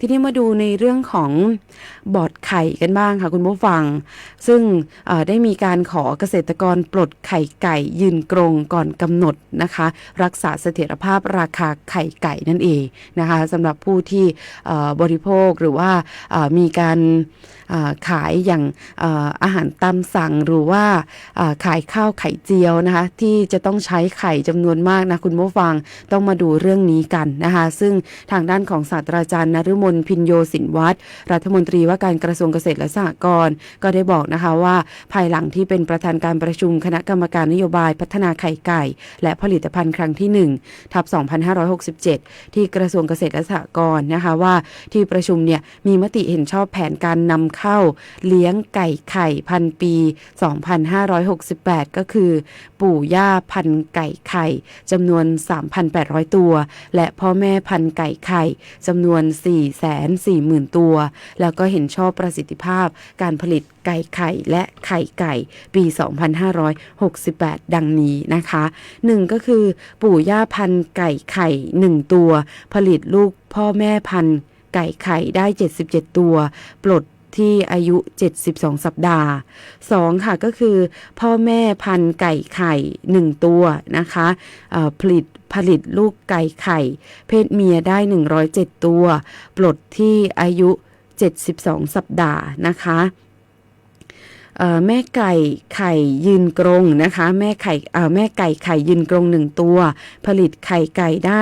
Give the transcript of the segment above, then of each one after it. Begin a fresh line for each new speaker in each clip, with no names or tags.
ทีนี้มาดูในเรื่องของบอดไข่กันบ้างค่ะคุณผู้ฟัง ซึ่งได้มีการขอเกษตรกรปลดไข่ไก่ยืนกรงก่อนกำหนดนะคะ รักษาเสถียรภาพราคาไข่ไก่นั่นเองนะคะสำหรับผู้ที่บริโภคหรือว่ามีการขายอย่างอาหารตามสั่งหรือว่าขายข้าวไข่เจียวนะคะที่จะต้องใช้ไข่จำนวนมากนะคุณผู้ฟังต้องมาดูเรื่องนี้กันนะคะ ซึ่งทางด้านของศาสตราจารย์นฤมลพินโยสินวัตรรัฐมนตรีว่าการกระทรวงเกษตรและสหกรณ์ก็ได้บอกนะคะว่า ภายหลังที่เป็นประธานการประชุมคณะกรรมการนโยบายพัฒนาไข่ไก่ และผลิตภัณฑ์ครั้งที่1ทับ2567 ที่กระทรวงเกษตรและสหกรณ์นะคะว่า ที่ประชุมเนี่ยมีมติเห็นชอบแผนการนำเข้า เลี้ยงไก่ไข่พันปี 2568 ก็คือ ปู่ย่าพันไก่ไข่จำนวน 3,800 ตัว และพ่อแม่พันไก่ไข่จำนวน440,000 ตัว แล้วก็เห็นชอบประสิทธิภาพการผลิตไก่ไข่และไข่ไก่ปี 2568 ดังนี้นะคะ 1 ก็คือปู่ย่าพันธุ์ไก่ไข่ 1 ตัว ผลิตลูกพ่อแม่พันธุ์ไก่ไข่ได้ 77 ตัว ปลด ที่อายุ 72 สัปดาห์ 2 ค่ะก็คือ พ่อแม่พันไก่ไข่ 1 ตัวนะคะเผลิตผลิตลูกไก่ไข่ เพศเมียได้ 107 ตัว ปลดที่อายุ 72 สัปดาห์นะคะ แม่ไก่ไข่ยืนกรงนะคะ แม่ไข่แม่ไก่ไข่ยืนกรงหนึ่งตัว ผลิตไข่ไก่ได้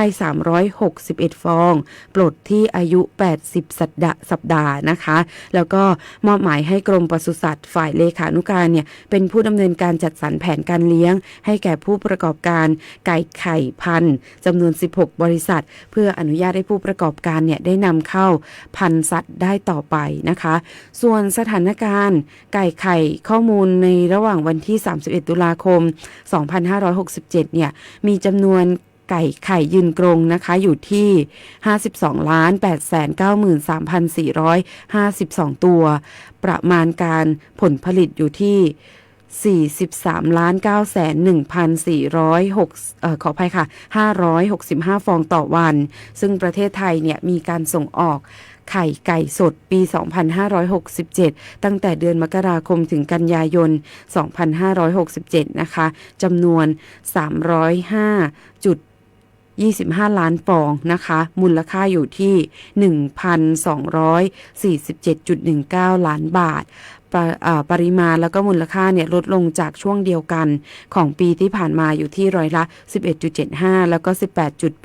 361 ฟอง ปลดที่อายุ 80 สัปดาห์สัปดาห์นะคะ แล้วก็มอบหมายให้กรมปศุสัตว์ฝ่ายเลขานุการเนี่ยเป็นผู้ดำเนินการจัดสรรแผนการเลี้ยง ให้แก่ผู้ประกอบการไก่ไข่พันจำนวน 16 บริษัท เพื่ออนุญาตให้ผู้ประกอบการเนี่ยได้นำเข้าพันสัตว์ได้ต่อไปนะคะ ส่วนสถานการณ์ไก่ไข่ข้อมูลในระหว่างวันที่ 31 ตุลาคม 2567 เนี่ย มีจำนวนไก่ไข่ยืนกรงนะคะ อยู่ที่ 52ล้าน8 9 3 4 5 2 ตัว ประมาณการผลผลิตอยู่ที่ 43ล้าน9 1,406เอ่อขออภัยค่ะ 565 ฟองต่อวัน ซึ่งประเทศไทยเนี่ยมีการส่งออกไข่ไก่สดปี 2567 ตั้งแต่เดือนมกราคมถึงกันยายน 2567 นะคะจำนวน 305จุด25 ล้านฟองนะคะ มูลค่าอยู่ที่ 1,247.19 ล้านบาท ปปริมาณแล้วก็มูลค่าเนี่ยลดลงจากช่วงเดียวกันของปีที่ผ่านมาอยู่ที่ร้อยละ 11.75 แล้วก็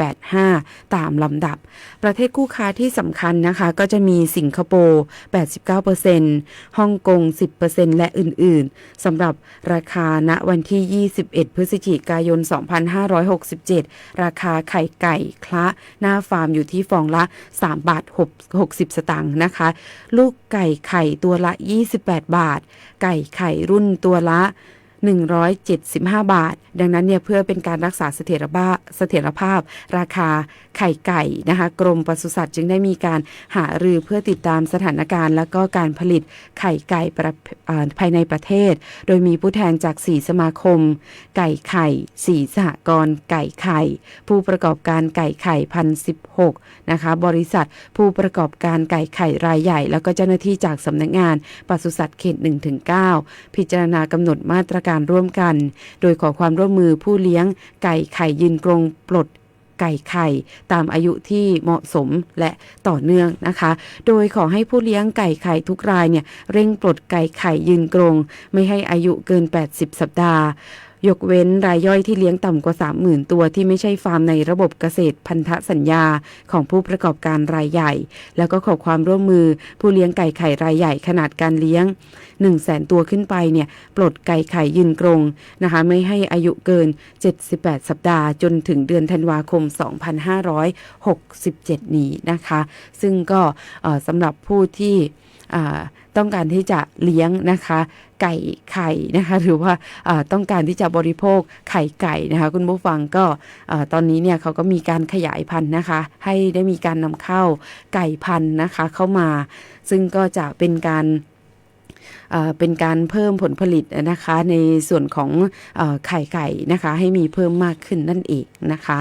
18.85 ตามลำดับ ประเทศคู่ค้าที่สำคัญนะคะ ก็จะมีสิงคโปร์ 89%ฮ่องกง 10%และอื่นๆสำหรับราคาณวันที่ 21 พฤศจิกายน 2567 ราคาไข่ไก่คละ หน้าฟาร์มอยู่ที่ฟองละ 3 บาท6 60สตางค์นะคะ ลูกไก่ไข่ตัวละ 28บาท ไก่ไข่รุ่นตัวละ 175 บาท ดังนั้นเนี่ยเพื่อเป็นการรักษาเสถียรภาพเสถียรภาพ ราคาไข่ไก่นะคะกรมปศุสัตว์จึงได้มีการหารือเพื่อติดตามสถานการณ์ และก็การผลิตไข่ไก่ภายในประเทศ โดยมีผู้แทนจาก 4 สมาคม ไก่ไข่ 4 สหกรณ์ไก่ไข่ ผู้ประกอบการไก่ไข่พันสิบหกนะคะบริษัทผู้ประกอบการไก่ไข่รายใหญ่ แล้วก็เจ้าหน้าที่จากสำนักงานปศุสัตว์เขต1ถึง9พิจารณากำหนดมาตรการการ่วมกัน โดยขอความร่วมมือผู้เลี้ยงไก่ไข่ยืนกรงปลดไก่ไข่ตามอายุที่เหมาะสมและต่อเนื่องนะคะ โดยขอให้ผู้เลี้ยงไก่ไข่ทุกรายเนี่ยเร่งปลดไก่ไข่ยืนกรง ไม่ให้อายุเกิน 80 สัปดาห์ ยกเว้นรายย่อยที่เลี้ยงต่ำกว่า 30,000 ตัวที่ไม่ใช่ฟาร์มในระบบเกษตรพันธสัญญาของผู้ประกอบการรายใหญ่ แล้วก็ขอความร่วมมือผู้เลี้ยงไก่ไข่รายใหญ่ขนาดการเลี้ยง 1 0 0 0 0แสนตัวขึ้นไปเนี่ยปลดไก่ไข่ยืนกรงนะคะไม่ให้อายุเกิน 78 สัปดาห์ จนถึงเดือนธันวาคม 2567 นี้นะคะ ซึ่งก็สำหรับผู้ที่ต้องการที่จะเลี้ยงนะคะ ไก่ไข่นะคะ หรือว่าต้องการที่จะบริโภคไข่ไก่นะคะ คุณผู้ฟังก็ตอนนี้เนี่ยเขาก็มีการขยายพันธุ์นะคะ ให้ได้มีการนำเข้าไก่พันธุ์นะคะเข้ามา ซึ่งก็จะเป็นการเป็นการเพิ่มผลผลิตนะคะในส่วนของอไข่ไก่นะคะ ให้มีเพิ่มมากขึ้นนั่นเองนะคะ